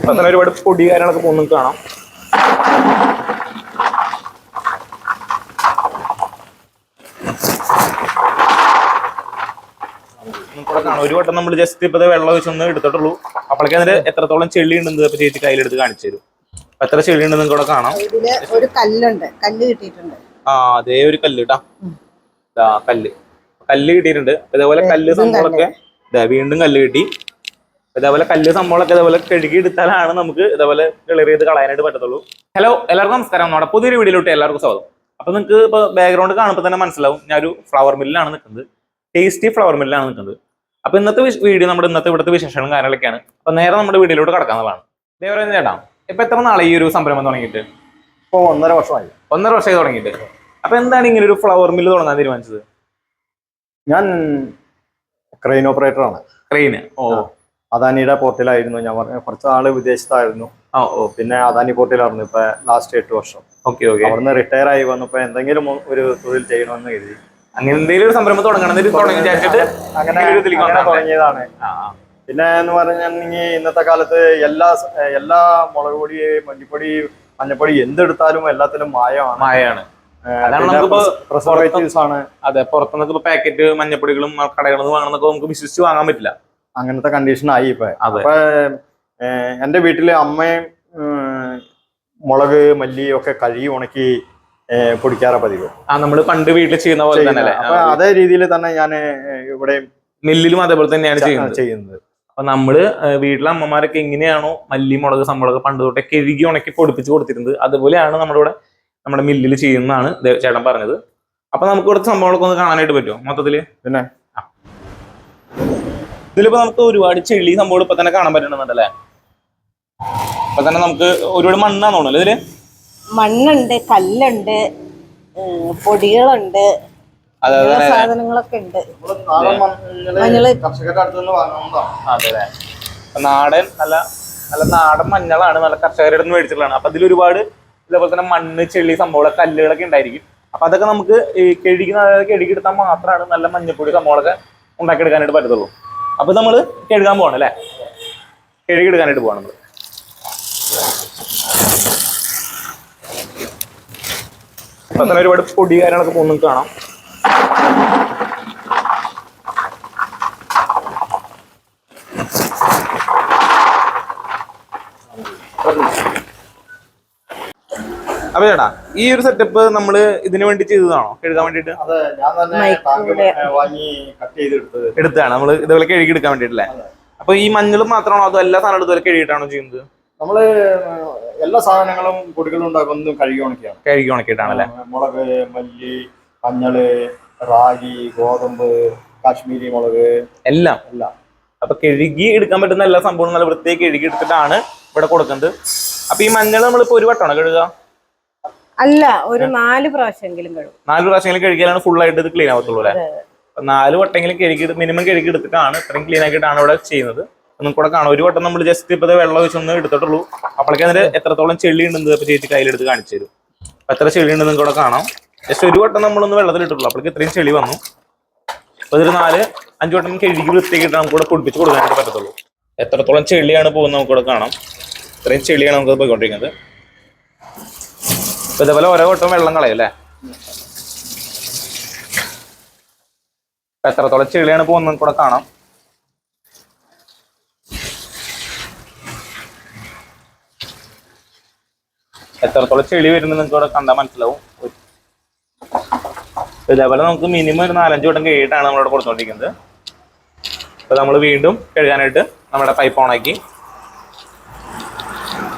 അപ്പൊ തന്നെ ഒരുപാട് പൊടി കാര്യങ്ങളൊക്കെ പോകുന്ന കാണാം. ഒരു വട്ടം നമ്മൾ ജസ്റ്റ് ഇപ്പൊ ദേ വെള്ളം ഒഴിച്ചൊന്ന് എടുത്തിട്ടുള്ളൂ. അപ്പോഴേക്കും അതിന് എത്രത്തോളം ചെളി ഉണ്ടെന്ന് ഇപ്പൊ ചേച്ചി കയ്യിലെടുത്ത് കാണിച്ചു തരും. എത്ര ചെളി ഉണ്ടെന്ന് കൂടെ കാണാം. ഇതിൽ ഒരു കല്ലുണ്ട്. കല്ല് കിട്ടിയിട്ടുണ്ട്. ആ അതേ ഒരു കല്ല് കേട്ടാ കല്ല്. കല്ല് കിട്ടിയിട്ടുണ്ട്. ഇതേപോലെ കല്ല് സംഭവമൊക്കെ വീണ്ടും കല്ല് കിട്ടി. ഇതേപോലെ കല്ല് സംഭവങ്ങളൊക്കെ ഇതേപോലെ കഴുകി എടുത്താലാണ് നമുക്ക് ഇതേപോലെ ക്ലിയർ ചെയ്ത് കളയാനായിട്ട് പറ്റത്തുള്ളൂ. ഹലോ എല്ലാവർക്കും നമസ്കാരം. നമ്മുടെ പുതിയൊരു വീഡിയോയിലോട്ട് എല്ലാവർക്കും സ്വാഗതം. അപ്പൊ നിങ്ങൾക്ക് ഇപ്പൊ ബാക്ക്ഗ്രൗണ്ട് കാണുമ്പോൾ തന്നെ മനസ്സിലാവും ഞാൻ ഒരു ഫ്ലവർ മില്ലിലാണ് നിൽക്കുന്നത്. ടേസ്റ്റി ഫ്ലവർ മില്ലിലാണ് നിൽക്കുന്നത്. അപ്പൊ ഇന്നത്തെ വീഡിയോ നമ്മുടെ ഇന്നത്തെ ഇവിടുത്തെ വിശേഷങ്ങളും കാര്യങ്ങളൊക്കെയാണ്. അപ്പൊ നേരെ നമ്മുടെ വീഡിയോയിലോട്ട് കടക്കാവുന്നതാണ് ദേവരാജ ചേട്ടാ ഇപ്പൊ എത്ര നാളെ ഈ ഒരു സംരംഭം തുടങ്ങിയിട്ട്? ഇപ്പോൾ ഒന്നര വർഷമായി. ഒന്നര വർഷമായി തുടങ്ങിയിട്ട്. അപ്പൊ എന്താണ് ഇങ്ങനെ ഒരു ഫ്ലവർ മില്ല് തുടങ്ങാൻ തീരുമാനിച്ചത്? ഞാൻ ക്രെയിൻ ഓപ്പറേറ്ററാണ് ക്രെയിന് ഓ. അദാനിയുടെ പോർട്ടിലായിരുന്നു. ഞാൻ പറഞ്ഞ കുറച്ച് നാൾ വിദേശത്തായിരുന്നു. ഓ. പിന്നെ അദാനി പോർട്ടിലായിരുന്നു. ഇപ്പൊ ലാസ്റ്റ് എട്ട് വർഷം. Okay okay. അവിടുന്ന് റിട്ടയർ ആയി വന്നപ്പോ എന്തെങ്കിലും ഒരു തൊഴിൽ ചെയ്യണമെന്ന് കരുതി. അങ്ങനെ എന്തെങ്കിലും ഒരു സംരംഭം തുടങ്ങണം അങ്ങനെ തുടങ്ങിയതാണ്. പിന്നെ എന്ന് പറഞ്ഞിട്ടുണ്ടെങ്കിൽ ഇന്നത്തെ കാലത്ത് എല്ലാ എല്ലാ മുളക് പൊടി മല്ലിപ്പൊടി മഞ്ഞപ്പൊടി എന്തെടുത്താലും എല്ലാത്തിലും മായമാണ്. നമുക്കിപ്പോ പ്രിസർവേറ്റീവ്സ് ആണ്. അതെ പുറത്തുനിന്നൊക്കെ പാക്കറ്റ് മഞ്ഞപ്പൊടികളും കടകളിൽ നിന്ന് വാങ്ങുന്നതൊക്കെ നമുക്ക് വിശ്വസിച്ച് വാങ്ങാൻ പറ്റില്ല. അങ്ങനത്തെ കണ്ടീഷൻ ആയി ഇപ്പൊ. അപ്പൊ എന്റെ വീട്ടിൽ അമ്മയും മുളക് മല്ലി ഒക്കെ കഴുകി ഉണക്കി പൊടിക്കാറ പതിവ്. ആ നമ്മൾ പണ്ട് വീട്ടിൽ ചെയ്യുന്ന പോലെ തന്നെ അല്ലേ അപ്പൊ അതേ രീതിയിൽ തന്നെ ഞാൻ ഇവിടെ മില്ലിലും അതേപോലെ തന്നെയാണ് ചെയ്യുന്നത്. അപ്പൊ നമ്മൾ വീട്ടിലെ അമ്മമാരൊക്കെ എങ്ങനെയാണോ മല്ലി മുളക് സംഭവമൊക്കെ പണ്ട് തൊട്ടേ കഴുകി ഉണക്കി പൊടിപ്പിച്ച് കൊടുത്തിരുന്നത്. അതുപോലെയാണ് നമ്മുടെ ഇവിടെ നമ്മുടെ മില്ലിൽ ചെയ്യുന്നതാണ് ചേട്ടൻ പറഞ്ഞത്. അപ്പൊ നമുക്ക് കുറച്ച് സംഭവങ്ങളൊക്കെ ഒന്ന് കാണാനായിട്ട് പറ്റുമോ മൊത്തത്തിൽ? പിന്നെ? ഇതിലിപ്പോ നമുക്ക് ഒരുപാട് ചെളി സംഭവം ഇപ്പൊ തന്നെ കാണാൻ പറ്റുന്നുണ്ടല്ലേ? ഇപ്പൊ തന്നെ നമുക്ക് ഒരുപാട് മണ്ണാന്ന് തോന്നുന്നു ഇതിൽ? മണ്ണുണ്ട് കല്ലുണ്ട് പൊടികളുണ്ട് സാധനങ്ങളൊക്കെ ഉണ്ട്. അതെ. നാടൻ നല്ല നല്ല നാടൻ മഞ്ഞളാണ് നല്ല കർഷകരുടെ നിന്ന് മേടിച്ചിട്ടുള്ളതാണ്. അപ്പൊ അതിൽ ഒരുപാട് ഇതേപോലെ തന്നെ മണ്ണ് ചെളി സംഭവങ്ങളൊക്കെ കല്ലുകളൊക്കെ ഉണ്ടായിരിക്കും. അപ്പൊ അതൊക്കെ നമുക്ക് ഈ കെഴുകി അതായത് കഴുകി എടുത്താൽ മാത്രമാണ് നല്ല മഞ്ഞപ്പൊടി സംഭവങ്ങളൊക്കെ ഉണ്ടാക്കിയെടുക്കാനായിട്ട് പറ്റത്തുള്ളൂ. അപ്പൊ നമ്മൾ കഴുകാൻ പോകണം അല്ലേ? എഴുതിയെടുക്കാനായിട്ട് പോകണം നമ്മൾ. അപ്പൊ ഒരുപാട് പൊടി കാര്യങ്ങളൊക്കെ പോകുന്നു കാണാം. അപ്പൊ ചേട്ടാ ഈ ഒരു സെറ്റപ്പ് നമ്മൾ ഇതിനു വേണ്ടി ചെയ്തതാണോ? കഴുകാൻ വേണ്ടിട്ട് അതെ ഞാൻ തന്നെ മൈക്കൂടെ. കട്ട് ചെയ്തെടുത്തത്. എടുത്താണ് നമ്മൾ ഇതുപോലെ കഴുകി എടുക്കാൻ വേണ്ടിട്ടല്ലേ അപ്പൊ ഈ മഞ്ഞൾ മാത്രമാണോ അതോ എല്ലാ സാധനവും ഇതുപോലെ കഴുകിയിട്ടാണോ ചെയ്യുന്നത്? നമ്മൾ എല്ലാ സാധനങ്ങളും പൊടികളും ഉണ്ടാക്കുന്നതും കഴുകി ഉണക്കിയാണ്. കഴുകി ഉണക്കിയിട്ടാണല്ലേ മുളക് മല്ലി മഞ്ഞൾ റാഗി ഗോതമ്പ് കാശ്മീരി മുളക്. എല്ലാം. എല്ലാം. അപ്പൊ കഴുകി എടുക്കാൻ പറ്റുന്ന എല്ലാ സംഭവവും നല്ല വൃത്തിയായി കഴുകി എടുത്തിട്ടാണ് ഇവിടെ കൊടുക്കുന്നത്. അപ്പൊ ഈ മഞ്ഞൾ നമ്മളിപ്പോ ഒരു വട്ടമാണോ കഴുകുക? അല്ല ഒരു നാല് പ്രാവശ്യമെങ്കിലും കഴുകും നാല് പ്രാവശ്യമെങ്കിലും കഴുകിയാലാണ് ഫുൾ ആയിട്ട് ഇത് ക്ലീൻ ആവത്തുള്ളൂ അല്ലേ? നാല് വട്ടെങ്കിലും കഴുകി മിനിമം കഴുകി എടുത്തിട്ടാണ് ഇത്രയും ക്ലീൻ ആക്കിയിട്ടാണ് ഇവിടെ ചെയ്യുന്നത്. ഒന്നും കൂടെ കാണാം ഒരു വട്ടം നമ്മൾ ജസ്റ്റ് ഇപ്പൊ ദേ വെള്ളം വെച്ചൊന്ന് എടുത്തിട്ടുള്ളൂ. അപ്പോഴേക്കും അതിന് എത്രത്തോളം ചെളി ഉണ്ടെന്ന് ഇപ്പൊ ചേച്ചി കയ്യിലെടുത്ത് കാണിച്ചു തരും. എത്ര ചെളി ഉണ്ടെന്ന് കൂടെ കാണാം. ജസ്റ്റ് ഒരു വട്ടം നമ്മളൊന്ന് വെള്ളത്തിൽ ഇട്ടുള്ളൂ അപ്പോഴേക്ക് ഇത്രയും ചെളി വന്നു. അപ്പൊ ഇതൊരു നാല് അഞ്ചു വട്ടം കഴുകി വൃത്തിയാക്കിയിട്ട് നമുക്ക് ഇവിടെ പൊടിപ്പിച്ച് കൊടുക്കാനായിട്ട് പറ്റത്തുള്ളൂ. എത്രത്തോളം ചെളിയാണ് പോകുന്നത് നമുക്കിവിടെ കാണാം. ഇത്രയും ചെളിയാണ് നമുക്ക് പോയിക്കൊണ്ടിരിക്കുന്നത്. ഇതേപോലെ ഓരോ വട്ടം വെള്ളം കളയും അല്ലേ? എത്രത്തോളം ചെളിയാണ് പോകുന്നത് കൂടെ കാണാം. എത്രത്തോളം ചെളി വരുന്നത് നിങ്ങൾക്ക് ഇവിടെ കണ്ടാൽ മനസ്സിലാവും. ഇതേപോലെ നമുക്ക് മിനിമം ഒരു നാലഞ്ച് വട്ടം കഴിയിട്ടാണ് നമ്മളിവിടെ കൊടുത്തോണ്ടിരിക്കുന്നത്. അപ്പൊ നമ്മൾ വീണ്ടും കഴുകാനായിട്ട് നമ്മുടെ പൈപ്പ് ഓണാക്കി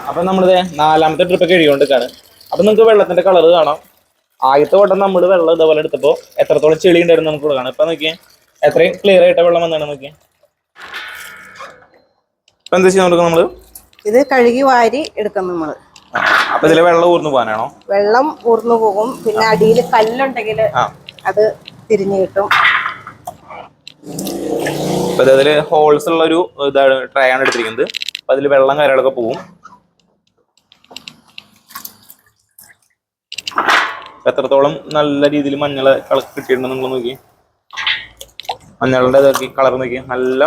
അപ്പൊ നമ്മളിത് നാലാമത്തെ ട്രിപ്പ് കഴുകിക്കൊണ്ടിരിക്കുകയാണ് അപ്പൊ നിങ്ങൾക്ക് വെള്ളത്തിന്റെ കളർ കാണാം. ആദ്യത്തെ വട്ടം നമ്മൾ വെള്ളം ഇതേപോലെ എടുത്തപ്പോൾ എത്രത്തോളം ചെളി ഉണ്ടായിരുന്നു നമുക്ക് കാണാം. ഇപ്പൊ നോക്കിയേ എത്രയും ക്ലിയർ ആയിട്ട് വെള്ളം വന്നാണ് നോക്കിയേ. ഇപ്പൊ എന്താ ചെയ്യാൻ കൊടുക്കുക നമ്മൾ? ഇത് കഴുകി വാരി എടുക്കും നമ്മൾ. അപ്പൊ ഇതിലെ വെള്ളം ഊർന്നു പോകാനാണോ? വെള്ളം ഊർന്നു പോകും. പിന്നെ അടിയിൽ കല്ലുണ്ടെങ്കിൽ അത് തിരിഞ്ഞു കിട്ടും. അപ്പൊ ഇതിൽ ഹോൾസ് ഉള്ള ഒരു ഇതാണ് ട്രേ ആണ് എടുത്തിരിക്കുന്നത്. അപ്പൊ അതിൽ വെള്ളം കാര്യങ്ങളൊക്കെ പോവും. എത്രത്തോളം നല്ല രീതിയിൽ മഞ്ഞൾ കളർ കിട്ടിയിട്ടുണ്ടെന്ന് നിങ്ങൾ നോക്കി. മഞ്ഞളുടെ ഇതാക്കി കളർ നോക്കി. നല്ല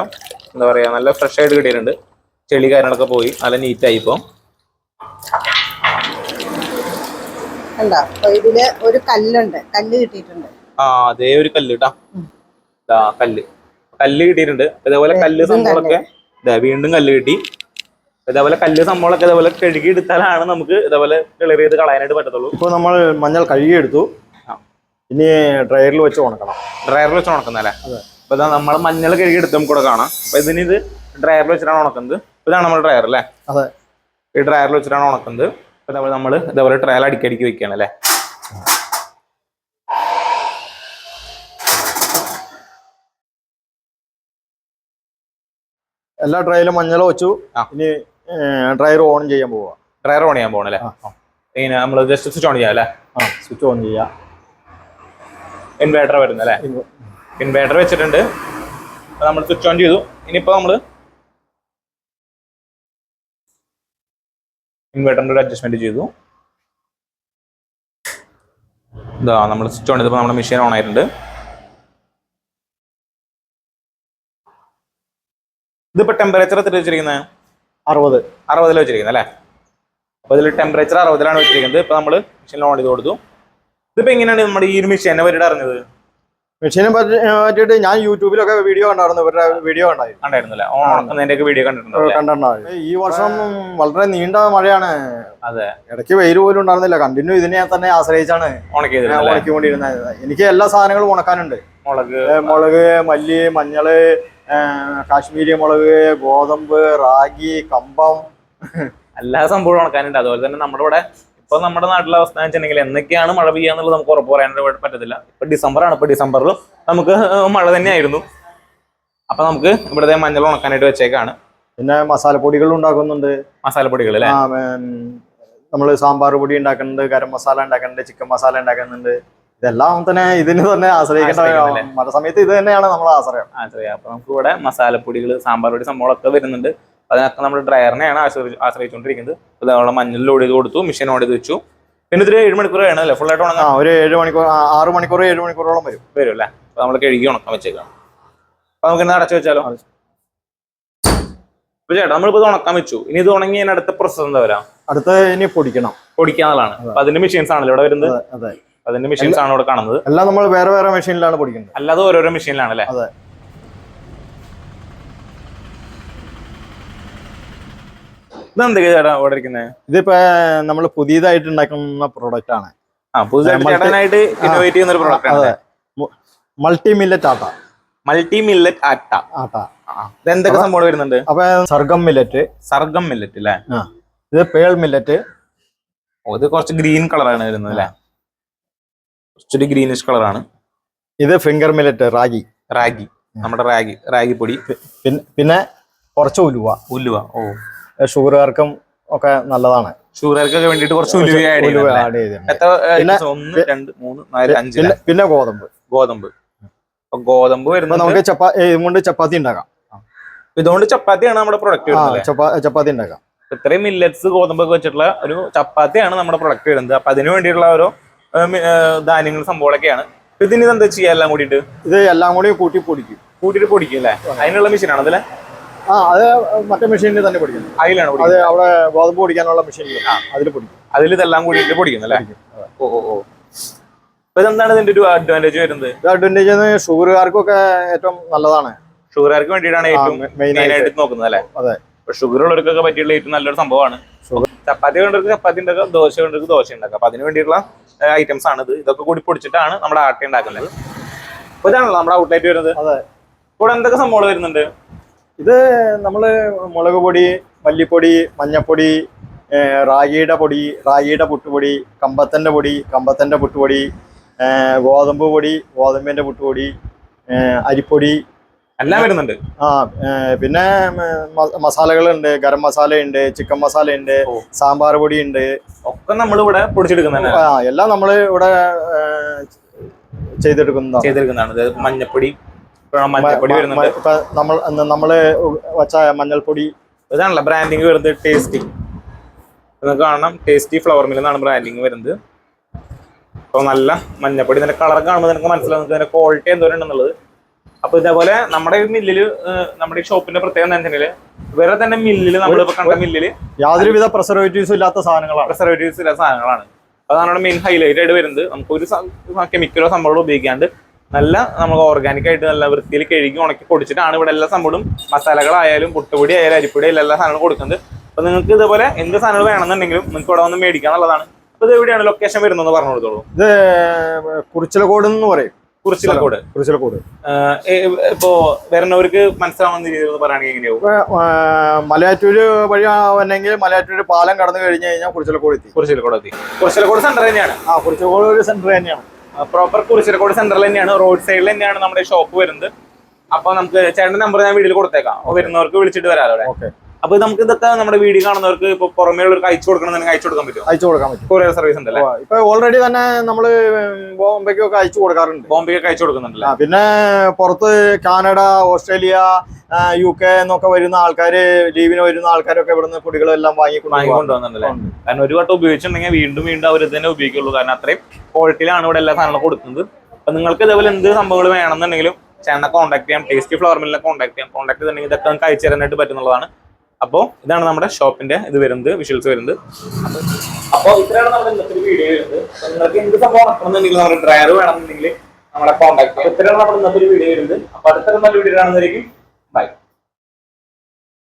എന്താ പറയുക നല്ല ഫ്രഷ് ആയിട്ട് കിട്ടിയിട്ടുണ്ട്. ചെളി കാര്യങ്ങളൊക്കെ പോയി. നല്ല നീറ്റായി ഇപ്പം. കണ്ടോ? ഇതിൽ ഒരു കല്ലുണ്ട്. കല്ല് കിട്ടിയിട്ടുണ്ട്. ആ അതേ ഒരു കല്ല് കേട്ടാ കല്ല്. കല്ല് കിട്ടിയിട്ടുണ്ട്. ഇതേപോലെ കല്ല് സംഭവമൊക്കെ വീണ്ടും കല്ല് കിട്ടി. ഇതേപോലെ കല്ല് സംഭവങ്ങളൊക്കെ ഇതേപോലെ കഴുകി എടുത്താലാണ് നമുക്ക് ഇതേപോലെ ക്ലിയർ ചെയ്ത് കളയാനായിട്ട് പറ്റത്തുള്ളൂ. ഇപ്പോൾ നമ്മൾ മഞ്ഞൾ കഴുകിയെടുത്തു. എടുത്തു ഇനി ഡ്രയറിൽ വെച്ച് ഉണക്കണം. ഡ്രയറിൽ വെച്ച് ഉണക്കുന്നല്ലേ അപ്പൊ ഇതാ നമ്മൾ മഞ്ഞൾ കഴുകി എടുത്ത് നമുക്ക് കാണാം. അപ്പൊ ഇതിന് ഇത് ഡ്രയറിൽ വെച്ചിട്ടാണ് ഉണക്കുന്നത്. ഇതാണ് നമ്മുടെ ഡ്രയർ അല്ലേ? അതെ. ഈ ഡ്രയറിൽ വെച്ചിട്ടാണ് ഉണക്കുന്നത്. അപ്പൊ ഇതേപോലെ നമ്മൾ ഇതേപോലെ ട്രയൽ അടിക്കി അടിക്കി വെക്കുകയാണ് അല്ലേ? എല്ലാ ഡ്രയറിലും മഞ്ഞൾ വെച്ചു. ഇനി ഡ്രയർ ഓൺ ചെയ്യാൻ പോവുക ഡ്രയർ ഓൺ ചെയ്യാൻ പോകണല്ലേ ഇങ്ങനെ നമ്മൾ ജസ്റ്റ് സ്വിച്ച് ഓൺ ചെയ്യാം അല്ലേ? ആ സ്വിച്ച് ഓൺ ചെയ്യാം. ഇൻവേർട്ടർ വരുന്നത് അല്ലേ ഇൻവേർട്ടർ വെച്ചിട്ടുണ്ട്. നമ്മൾ സ്വിച്ച് ഓൺ ചെയ്തു. ഇനിയിപ്പോ നമ്മൾ ഇൻവേർട്ടറിന്റെ ഒരു അഡ്ജസ്റ്റ്മെന്റ് ചെയ്തു. ഇതാ നമ്മൾ സ്വിച്ച് ഓൺ ചെയ്തപ്പോൾ നമ്മുടെ മെഷീൻ ഓൺ ആയിട്ടുണ്ട്. ഇതിപ്പോ ടെമ്പറേച്ചർ എത്ര വെച്ചിരിക്കുന്നത് അറുപത്. അറുപതിൽ വെച്ചിരിക്കുന്നത് അല്ലേ? അപ്പോൾ ഇതിൽ ടെമ്പറേച്ചർ അറുപതിലാണ് വെച്ചിരിക്കുന്നത്. ഇപ്പൊ നമ്മൾ മെഷീൻ ഓൺ ചെയ്ത് കൊടുത്തു. ഇതിപ്പോ എങ്ങനെയാണ് നമ്മുടെ ഈ ഒരു മെഷീനെ പറ്റിയിട്ട് അറിഞ്ഞത്? മെഷീനെ പറ്റി പറ്റിയിട്ട് ഞാൻ യൂട്യൂബിലൊക്കെ വീഡിയോ കണ്ടായിരുന്നു. ഇവരുടെ വീഡിയോ കണ്ടായിരുന്നു. വീഡിയോ കണ്ടിട്ടുണ്ട് ഈ വർഷം വളരെ നീണ്ട മഴയാണ്. അതെ. ഇടയ്ക്ക് വെയിൽ പോലും ഉണ്ടായിരുന്നില്ല. കണ്ടിന്യൂ ഇതിനെ തന്നെ ആശ്രയിച്ചാണ്. ഉണക്കിക്കൊണ്ടിരുന്നത്. എനിക്ക് എല്ലാ സാധനങ്ങളും ഉണക്കാനുണ്ട്. മുളക്. മുളക് മല്ലി മഞ്ഞൾ കാശ്മീരി മുളക് ഗോതമ്പ് റാഗി കമ്പം. എല്ലാ സംഭവവും ഉണക്കാനുണ്ട്. അതുപോലെ തന്നെ നമ്മുടെ ഇവിടെ ഇപ്പൊ നമ്മുടെ നാട്ടിലെ അവസ്ഥ വെച്ചിട്ടുണ്ടെങ്കിൽ എന്നൊക്കെയാണ് മഴ പെയ്യാന്നുള്ളത് നമുക്ക് ഉറപ്പ് പറയാനായിട്ട് പറ്റത്തില്ല. ഇപ്പൊ ഡിസംബർ ആണ്. ഇപ്പൊ ഡിസംബറിലും നമുക്ക് മഴ തന്നെയായിരുന്നു. അപ്പൊ നമുക്ക് ഇവിടുത്തെ മഞ്ഞൾ ഉണക്കാനായിട്ട് വെച്ചേക്കാണ്. പിന്നെ മസാലപ്പൊടികൾ ഉണ്ടാക്കുന്നുണ്ട്. മസാലപ്പൊടികൾ അല്ലേ? നമ്മൾ സാമ്പാർ പൊടി ഉണ്ടാക്കുന്നുണ്ട് ഗരം മസാല ഉണ്ടാക്കുന്നുണ്ട് ചിക്കൻ മസാല ഉണ്ടാക്കുന്നുണ്ട്. ഇതെല്ലാം തന്നെ ഇതിന് തന്നെ ആശ്രയിക്കേണ്ട? മഴ സമയത്ത് ഇത് തന്നെയാണ് നമ്മൾ ആശ്രയം. ആശ്രയം. അപ്പൊ നമുക്ക് ഇവിടെ മസാലപ്പൊടികൾ സാമ്പാർ പൊടി സംഭവങ്ങളൊക്കെ വരുന്നുണ്ട്. അതിനൊക്കെ നമ്മൾ ഡ്രയറിനെയാണ് ആശ്രയി ആശ്രയിച്ചുകൊണ്ടിരിക്കുന്നത് അപ്പൊ മഞ്ഞളിൽ ചെയ്ത് കൊടുത്തു മിഷീൻ ചെയ്ത് വെച്ചു. പിന്നെ ഇതിൽ ഏഴ് മണിക്കൂർ വേണം അല്ലേ? ഫുൾ ആയിട്ട് ഉണങ്ങാം ഒരു ഏഴ് മണിക്കൂർ ആറ് മണിക്കൂർ ഏഴ് മണിക്കൂറോളം വരും. വരും അല്ലേ അപ്പൊ നമ്മൾ കഴുകി ഉണക്കാൻ വെച്ചേക്കാം. അപ്പൊ നമുക്ക് ഇന്ന് അടച്ചു വെച്ചാലോ? അപ്പൊ ചേട്ടാ നമ്മളിപ്പോ ഇത് ഉണക്കാൻ വെച്ചു. ഇനി ഇത് ഉണങ്ങി അടുത്ത പ്രോസസ് എന്താ വരാം? അടുത്ത ഇനി പൊടിക്കണം. പൊടിക്കാന്നുള്ളതാണ് അപ്പൊ അതിന്റെ മെഷീൻസ് ആണല്ലോ ഇവിടെ വരുന്നത്. അതെ. അതിന്റെ മെഷീൻസ് ആണ് ഇവിടെ കാണുന്നത്. എല്ലാം നമ്മൾ വേറെ വേറെ മെഷീനിലാണ് പൊടിക്കുന്നത്. അല്ലാതെ ഓരോരോ മെഷീനിലാണ് അല്ലേ? അതെ. ഇതെന്തൊക്കെയാ ചേട്ടാ ഇവിടെ ഇരിക്കുന്നത് ഇതിപ്പോ നമ്മൾ പുതിയതായിട്ട് ഉണ്ടാക്കുന്ന പ്രോഡക്റ്റ് ആണ്. ഇന്നോവേറ്റ് ചെയ്യുന്ന ഒരു പ്രോഡക്റ്റ് ആണ് multi millet atta. Multi millet atta. Atta ഇതെന്തൊക്കെ സംഭവം വരുന്നുണ്ട്? അപ്പൊ സർഗം മില്ലറ്റ് സർഗം മില്ലറ്റ് അല്ലേ ഇത് പേൾ മില്ലറ്റ് ഇത് കുറച്ച് ഗ്രീൻ കളറാണ് വരുന്നത് അല്ലേ? കുറച്ചൊരു ഗ്രീനിഷ് കളറാണ് ഇത് ഫിംഗർ മില്ലറ്റ് റാഗി റാഗി നമ്മുടെ റാഗി റാഗി പൊടി. പിന്നെ കുറച്ച് ഉലുവ. ഉലുവ. ഓ. ഷുഗറുകാർക്കും ഒക്കെ നല്ലതാണ്. ഷുഗർക്കൊക്കെ വേണ്ടിയിട്ട് കുറച്ച് ഉലുവ ആഡ് ചെയ്തിട്ടുണ്ട്. ഒന്ന് രണ്ട് മൂന്ന് നാല് അഞ്ച് പിന്നെ ഗോതമ്പ്. ഗോതമ്പ്. അപ്പൊ ഗോതമ്പ് വരുമ്പോൾ വരുന്നത് നമുക്ക് ചപ്പാത്തി ഇതും കൊണ്ട് ചപ്പാത്തി ഉണ്ടാക്കാം. ഇതുകൊണ്ട് ചപ്പാത്തിയാണ് നമ്മുടെ പ്രൊഡക്റ്റ് ചപ്പാത്തി ഉണ്ടാക്കാം. ഇത്രയും മില്ലറ്റ്സ് ഗോതമ്പൊക്കെ വെച്ചിട്ടുള്ള ഒരു ചപ്പാത്തിയാണ് നമ്മുടെ പ്രൊഡക്റ്റ് വരുന്നത്. അപ്പൊ അതിനു വേണ്ടിയിട്ടുള്ള ഓരോ ധാന്യങ്ങൾ സംഭവങ്ങളൊക്കെയാണ്. ഇതിന് ഇത് എന്താ ചെയ്യാ? എല്ലാം കൂടിയിട്ട്? ഇത് എല്ലാം കൂടി കൂട്ടി പൊടിക്കും. കൂട്ടിയിട്ട് പൊടിക്കും അല്ലേ? അതിനുള്ള മെഷീനാണ് അതല്ലേ ആ അത് മറ്റേ മെഷീനിൽ തന്നെ പൊടിക്കും. അതിലാണ് അത് അവിടെ ഗോതമ്പ് പൊടിക്കാനുള്ള മെഷീനിൽ അതിൽ പൊടിക്കും. അതിൽ ഇതെല്ലാം കൂടിയിട്ട് പൊടിക്കുന്നു അല്ലേ? ഓ ഓ ഓ. ഇതെന്താണ് ഇതിന്റെ ഒരു അഡ്വാന്റേജ് വരുന്നത്? ഇത് അഡ്വാന്റേജ് ഷുഗറുകാർക്കൊക്കെ ഏറ്റവും നല്ലതാണ്. ഷുഗറുകാർക്ക് വേണ്ടിയിട്ടാണ് ഏറ്റവും മെയിൻ ആയിട്ട് നോക്കുന്നത് അല്ലേ? അതെ. ഷുഗർ ഉള്ളവർക്കൊക്കെ പറ്റിയുള്ള ഏറ്റവും നല്ലൊരു സംഭവമാണ്. ചപ്പാത്തി വേണ്ടവർക്ക് ചപ്പാത്തി ഉണ്ടാക്കാം ദോശ വേണ്ടവർക്ക് ദോശ ഉണ്ടാക്കാം അപ്പൊ അതിന് വേണ്ടിയിട്ടുള്ള ഐറ്റംസ് ആണ് ഇത് ഇതൊക്കെ കൂടി പൊടിച്ചിട്ടാണ് നമ്മുടെ ആട്ട ഉണ്ടാക്കുന്നത്. അപ്പൊ ഇതാണല്ലോ നമ്മുടെ ഔട്ട്ലെറ്റ് വരുന്നത്. അതെ. ഇവിടെ എന്തൊക്കെ സംഭവം വരുന്നുണ്ട്? ഇത് നമ്മൾ മുളക് പൊടി മല്ലിപ്പൊടി മഞ്ഞപ്പൊടി റാഗിയുടെ പൊടി റാഗിയുടെ പുട്ടുപൊടി കമ്പത്തന്റെ പൊടി കമ്പത്തന്റെ പുട്ടുപൊടി ഗോതമ്പ് പൊടി ഗോതമ്പിന്റെ പുട്ടുപൊടി അരിപ്പൊടി എല്ലാം വരുന്നുണ്ട്. ആ പിന്നെ മസാലകളുണ്ട്. ഗരം മസാല ഉണ്ട് ചിക്കൻ മസാല ഉണ്ട്. സാമ്പാർ പൊടി ഉണ്ട് ഒക്കെ നമ്മൾ ഇവിടെ പൊടിച്ചെടുക്കുന്നതാണ് ആ എല്ലാം നമ്മൾ ഇവിടെ ചെയ്തെടുക്കുന്നതാണ്. ചെയ്തെടുക്കുന്നതാണ്. മഞ്ഞപ്പൊടി വരുന്നുണ്ട്. നമ്മൾ നമ്മൾ വച്ച മഞ്ഞൾപ്പൊടി. ഇതാണല്ലോ ബ്രാൻഡിങ് വരുന്നത് ടേസ്റ്റി നിങ്ങൾക്ക് കാണണം ടേസ്റ്റി ഫ്ലവർ മിൽ എന്നാണ് ബ്രാൻഡിങ് വരുന്നത്. അപ്പോൾ നല്ല മഞ്ഞപ്പൊടി ഇതിന്റെ കളർ കാണുമ്പോൾ നിനക്ക് മനസ്സിലാവും ഇതിന്റെ ക്വാളിറ്റി എന്തോരം ഉണ്ടെന്നുള്ളത് അപ്പൊ ഇതേപോലെ നമ്മുടെ ഈ മില്ലിൽ നമ്മുടെ ഈ ഷോപ്പിന്റെ പ്രത്യേകത എന്താ വേറെ തന്നെ മില്ലിൽ നമ്മളിപ്പോ കണ്ട മില്ലിൽ യാതൊരുവിധ പ്രിസർവേറ്റീവ്സും ഇല്ലാത്ത സാധനങ്ങളാണ്. പ്രിസർവേറ്റീവ്സ് ഇല്ലാത്ത സാധനങ്ങളാണ്. അതാണ് നമ്മുടെ മെയിൻ ഹൈലൈറ്റ് ആയിട്ട് വരുന്നത്. നമുക്ക് ഒരു കെമിക്കലോ സംഭവങ്ങളോ ഉപയോഗിക്കാണ്ട് നല്ല നമ്മൾ ഓർഗാനിക് ആയിട്ട് നല്ല വൃത്തിയിൽ കഴുകി ഉണക്കി പൊടിച്ചിട്ടാണ് ഇവിടെ എല്ലാ സംഭവം മസാലകളായാലും പുട്ടുപൊടി ആയാലും അരിപ്പൊടി ആയാലും എല്ലാ സാധനങ്ങളും കൊടുക്കുന്നത്. അപ്പൊ നിങ്ങൾക്ക് ഇതുപോലെ എന്ത് സാധനങ്ങൾ വേണമെന്നുണ്ടെങ്കിലും നിങ്ങൾക്ക് ഇവിടെ വന്ന് മേടിക്കാന്നുള്ളതാണ്. അപ്പൊ ഇത് എവിടെയാണ് ലൊക്കേഷൻ വരുന്നത് പറഞ്ഞു കൊടുത്തോളൂ. ഇത് കുറിച്ചിലക്കോട് എന്ന് പറയും. കുറിച്ചിലക്കോട്. കുറിച്ചിലക്കോട്. ഇപ്പോ വരുന്നവർക്ക് മനസ്സിലാവുന്ന രീതിയിൽ പറയുകയാണെങ്കിൽ എങ്ങനെയാവും? മലയാറ്റൂര് വഴി വന്നെങ്കിൽ മലയാറ്റൂര് പാലം കടന്നു കഴിഞ്ഞു കഴിഞ്ഞാൽ കുറിച്ചിലക്കോട് എത്തി. കുറിച്ചിലക്കോട് എത്തി. കുറിച്ചിലക്കോട് സെന്റർ തന്നെയാണ്. ആ കുറിച്ചിലക്കോട് ഒരു സെന്റർ തന്നെയാണ്. പ്രോപ്പർ കുറിച്ചിലക്കോട് സെന്ററിൽ തന്നെയാണ്. റോഡ് സൈഡിൽ തന്നെയാണ് നമ്മുടെ ഷോപ്പ് വരുന്നത്. അപ്പൊ നമുക്ക് ചേട്ടന്റെ നമ്പർ ഞാൻ വീട്ടിൽ കൊടുത്തേക്കാം. വരുന്നവർക്ക് വിളിച്ചിട്ട് വരാലോ അല്ലേ ഓക്കെ. അപ്പൊ നമുക്ക് ഇതൊക്കെ നമ്മുടെ വീഡിയോ കാണുന്നവർക്ക് ഇപ്പൊ പുറമേ ഉള്ളവർക്ക് അയച്ചു കൊടുക്കണമെന്നുണ്ടെങ്കിൽ അയച്ചു കൊടുക്കാൻ പറ്റും അയച്ചു കൊടുക്കാൻ പറ്റും. കൊറിയർ സർവീസ് ഉണ്ടല്ലേ? അല്ലേ ഇപ്പൊ ഓൾറെഡി തന്നെ നമ്മൾ ബോംബെക്കൊക്കെ അയച്ചു കൊടുക്കാറുണ്ട്. ബോംബെക്ക് അയച്ചു കൊടുക്കുന്നുണ്ടല്ലോ? പിന്നെ പുറത്ത് കാനഡ ഓസ്ട്രേലിയ യു കെ എന്നൊക്കെ വരുന്ന ആൾക്കാര് ലീവിന് വരുന്ന ആൾക്കാരൊക്കെ ഇവിടുന്ന് കുടികളെല്ലാം വാങ്ങി. കൊണ്ടുവന്നിട്ടുണ്ടല്ലേ കാരണം ഒരു വട്ടം ഉപയോഗിച്ചിട്ടുണ്ടെങ്കിൽ വീണ്ടും വീണ്ടും അവർ തന്നെ ഉപയോഗിക്കുള്ളൂ. കാരണം അത്രയും ക്വാളിറ്റിയിലാണ് ഇവിടെ എല്ലാ സാധനങ്ങളും കൊടുക്കുന്നത്. അപ്പൊ നിങ്ങൾക്ക് ഇതേപോലെ എന്ത് സംഭവങ്ങൾ വേണമെന്നുണ്ടെങ്കിലും ചേട്ടനെ കോൺടാക്ട് ചെയ്യാം. ടേസ്റ്റി ഫ്ലവർ മില്ലിനെ കോൺടാക്ട് ചെയ്യാം. കോൺടാക്ട് ചെയ്തിട്ടുണ്ടെങ്കിൽ ഇതൊക്കെ നമുക്ക് അയച്ചു തരാനായിട്ട് പറ്റുന്നതാണ്. അപ്പോൾ ഇതാണ് നമ്മുടെ ഷോപ്പിന്റെ ഇത് വരുന്നത് വിഷ്വൽസ് വരുന്നത്. അപ്പോൾ ഇത്രയാണ് നമ്മുടെ ഇന്നത്തെ വീഡിയോ വരുന്നത്. നിങ്ങൾക്ക് എന്ത് സംഭവം നടക്കണമെന്നുണ്ടെങ്കിൽ നമ്മുടെ ഡ്രയർ വേണമെന്നുണ്ടെങ്കിൽ നമ്മളെ കോൺടാക്ട് ഇത്രയാണ് നമ്മുടെ ഇന്നത്തെ വീഡിയോ വരുന്നത്. അപ്പൊ അടുത്ത നല്ല വീഡിയോ കാണുന്നതായിരിക്കും.